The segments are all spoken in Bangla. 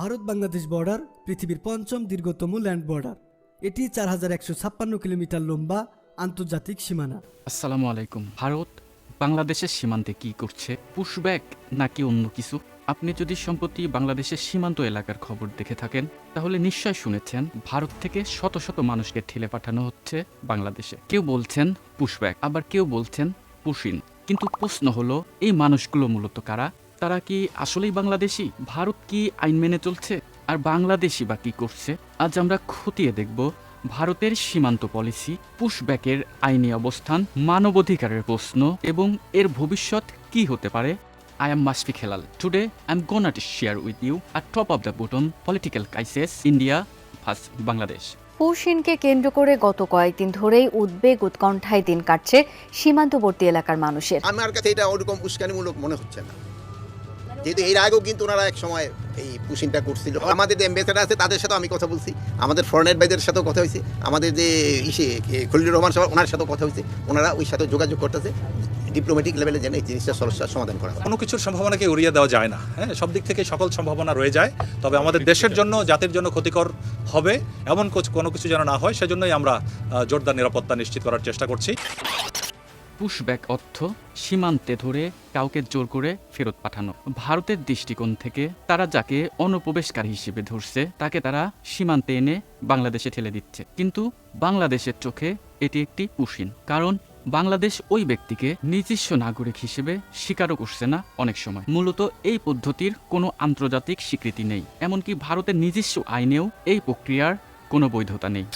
ভারত বাংলাদেশ বর্ডার পৃথিবীর পঞ্চম দীর্ঘতম ল্যান্ড বর্ডার এটি চার হাজার একশো ছাপ্পান্ন কিলোমিটার লম্বা আন্তর্জাতিক সীমানা। আসসালামু আলাইকুম। ভারত বাংলাদেশের সীমান্তে কি করছে? পুশব্যাক নাকি অন্য কিছু? আপনি যদি সম্প্রতি বাংলাদেশের সীমান্ত এলাকার খবর দেখে থাকেন, তাহলে নিশ্চয় শুনেছেন ভারত থেকে শত শত মানুষকে ঠেলে পাঠানো হচ্ছে বাংলাদেশে। কেউ বলছেন পুশব্যাক আবার কেউ বলছেন পুশিন কিন্তু প্রশ্ন হলো, এই মানুষগুলো মূলত কারা? তারা কি আসলেই বাংলাদেশি? ভারত কি আইন মেনে চলছে? আর বাংলাদেশি বা কি করছে? আজ আমরা খতিয়ে দেখব ভারতের সীমান্ত পলিসি পুশব্যাকের আইনি অবস্থান মানবাধিকারের প্রশ্ন এবং এর ভবিষ্যৎ কি হতে পারে। I am Mashfiq Helal today I am gonna to share with you our top of the bottom political crisis India first Bangladesh পৌষিনকে কেন্দ্র করে গত কয়েকদিন ধরেই উদ্বেগ উৎকণ্ঠায় দিন কাটছে সীমান্তবর্তী এলাকার মানুষের। আমার কাছে এটা ওরকম উস্কানিমূলক মনে হচ্ছে না। যেহেতু এর আগেও কিন্তু ওনারা এক সময় এই পুশিনটা করছিল। আমাদের যে এম্বাসেডার আছে তাদের সাথেও আমি কথা বলছি। আমাদের ফরেনের ভাইদের সাথেও কথা হয়েছে। আমাদের যে ইসে খলিলুর রহমান সাহেব ওনার সাথেও কথা হয়েছে। ওনারা ওই সাথে যোগাযোগ করতেছে। ডিপ্লোম্যাটিক লেভেলে যেন এই জিনিসটা সমস্যার সমাধান করা কোনো কিছুর সম্ভাবনাকে উড়িয়ে দেওয়া যায় না হ্যাঁ? সব দিক থেকে সকল সম্ভাবনা রয়ে যায়। তবে আমাদের দেশের জন্য জাতির জন্য ক্ষতিকর হবে। এমন কোনো কিছু যেন না হয় সেজন্যই আমরা জোরদার নিরাপত্তা নিশ্চিত করার চেষ্টা করছি। পুশব্যাক অর্থ সীমান্তে ধরে কাউকে জোর করে ফেরত পাঠানো। ভারতের দৃষ্টিকোণ থেকে তারা যাকে অনুপ্রবেশকারী হিসেবে ধরছে, তাকে তারা সীমান্তে এনে বাংলাদেশে ঠেলে দিচ্ছে। কিন্তু বাংলাদেশের চোখে এটি একটি পুশিন, কারণ বাংলাদেশ ওই ব্যক্তিকে নিজস্ব নাগরিক হিসেবে স্বীকারও করছে না অনেক সময়। মূলত এই পদ্ধতির কোনো আন্তর্জাতিক স্বীকৃতি নেই, এমনকি ভারতের নিজস্ব আইনেও এই প্রক্রিয়ার কোনো বৈধতা নেই।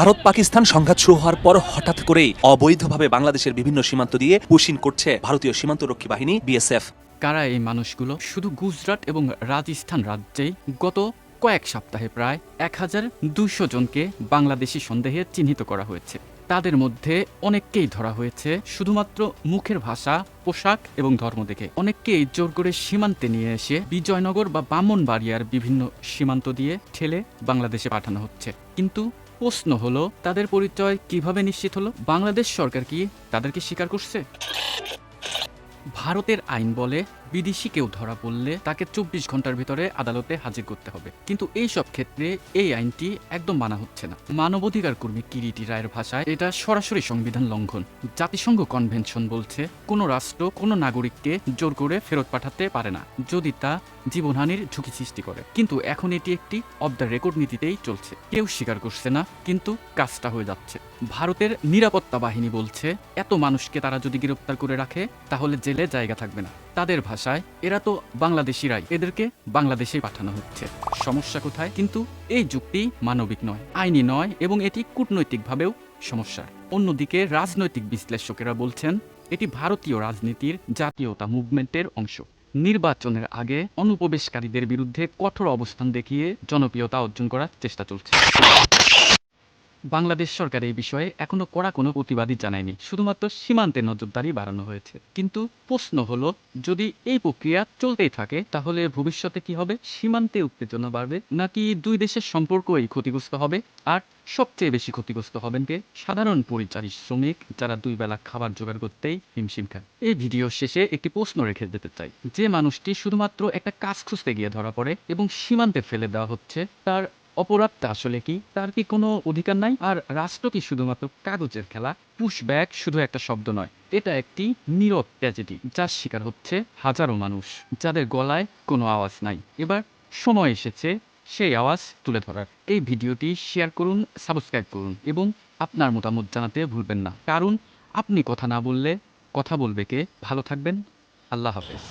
ভারত পাকিস্তান সংঘাত শুরু হওয়ার পর হঠাৎ করেই অবৈধভাবে বাংলাদেশের বিভিন্ন সীমান্ত দিয়ে পুশিন করছে ভারতীয় সীমান্তরক্ষী বাহিনী, বিএসএফ। কারা এই মানুষগুলো? শুধু গুজরাট এবং রাজস্থান রাজ্যেই গত কয়েক সপ্তাহে প্রায় এক হাজার দুইশো জনকে বাংলাদেশি সন্দেহে চিহ্নিত করা হয়েছে। তাদের মধ্যে অনেককেই ধরা হয়েছে শুধুমাত্র মুখের ভাষা, পোশাক এবং ধর্ম দেখে। অনেককেই জোর করে সীমান্তে নিয়ে এসে বিজয়নগর বা বামনবাড়িয়ার বিভিন্ন সীমান্ত দিয়ে ঠেলে বাংলাদেশে পাঠানো হচ্ছে। কিন্তু প্রশ্ন হলো, তাদের পরিচয় কীভাবে নিশ্চিত হলো? বাংলাদেশ সরকার কি তাদেরকে স্বীকার করছে? ভারতের আইন বলে বিদেশি কেউ ধরা পড়লে তাকে চব্বিশ ঘণ্টার ভিতরে আদালতে হাজির করতে হবে। কিন্তু এই সব ক্ষেত্রে এই আইনটি একদম মানা হচ্ছে না। মানবাধিকার কর্মী কিরিটি রায়ের ভাষায় এটা সরাসরি সংবিধান লঙ্ঘন। জাতিসংঘ কনভেনশন বলছে, কোনো রাষ্ট্র, কোনো নাগরিককে জোর করে ফেরত পাঠাতে পারে না, যদি তা জীবনহানির ঝুঁকি সৃষ্টি করে। কিন্তু এখন এটি একটি অব দ্য রেকর্ড নীতিতেই চলছে। কেউ স্বীকার করছে না, কিন্তু কাজটা হয়ে যাচ্ছে। ভারতের নিরাপত্তা বাহিনী বলছে, এত মানুষকে তারা যদি গ্রেপ্তার করে রাখে, তাহলে জেলে জায়গা থাকবে না। তাদের ভাষায়, এরা তো বাংলাদেশিরাই। এদেরকে বাংলাদেশেই পাঠানো হচ্ছে। সমস্যা কোথায়? কিন্তু এই যুক্তি মানবিক নয়, আইনি নয় এবং এটি কূটনৈতিকভাবেও সমস্যা অন্যদিকে রাজনৈতিক বিশ্লেষকেরা বলছেন, এটি ভারতীয় রাজনীতির জাতীয়তা মুভমেন্টের অংশ। নির্বাচনের আগে অনুপ্রবেশকারীদের বিরুদ্ধে কঠোর অবস্থান দেখিয়ে জনপ্রিয়তা অর্জন করার চেষ্টা চলছে। বাংলাদেশ সরকার এই বিষয়ে এখনও কড়া কোনো প্রতিবাদই জানায়নি। শুধুমাত্র সীমান্তে নজরদারি বাড়ানো হয়েছে। কিন্তু প্রশ্ন হলো, যদি এই প্রক্রিয়া চলতেই থাকে, তাহলে ভবিষ্যতে কি হবে? সীমান্তে উত্তেজনা বাড়বে? নাকি দুই দেশের সম্পর্কই ক্ষতিগ্রস্ত হবে? আর সবচেয়ে বেশি ক্ষতিগ্রস্ত হবেন কে? সাধারণ পরিচারী শ্রমিক যারা দুই বেলা খাবার জোগাড় করতেই হিমশিম খায়। এই ভিডিও শেষে একটি প্রশ্ন রেখে যেতে চাই। যে মানুষটি শুধুমাত্র একটা কাজ খুঁজতে গিয়ে ধরা পড়ে এবং সীমান্তে ফেলে দেওয়া হচ্ছে, তার অপরাধটা আসলে কি? তার কি কোনো অধিকার নাই? আর রাষ্ট্র কি শুধুমাত্র কাগজের খেলা? পুশব্যাক শুধু একটা শব্দ নয়, এটা একটি নীরব ট্র্যাজেডি যার শিকার হচ্ছে হাজারো মানুষ, যাদের গলায় কোনো আওয়াজ নাই। এবার সময় এসেছে সেই আওয়াজ তুলে ধরার। এই ভিডিওটি শেয়ার করুন সাবস্ক্রাইব করুন এবং আপনার মতামত জানাতে ভুলবেন না। কারণ আপনি কথা না বললে কথা বলবে কে? ভালো থাকবেন, আল্লাহ হাফেজ।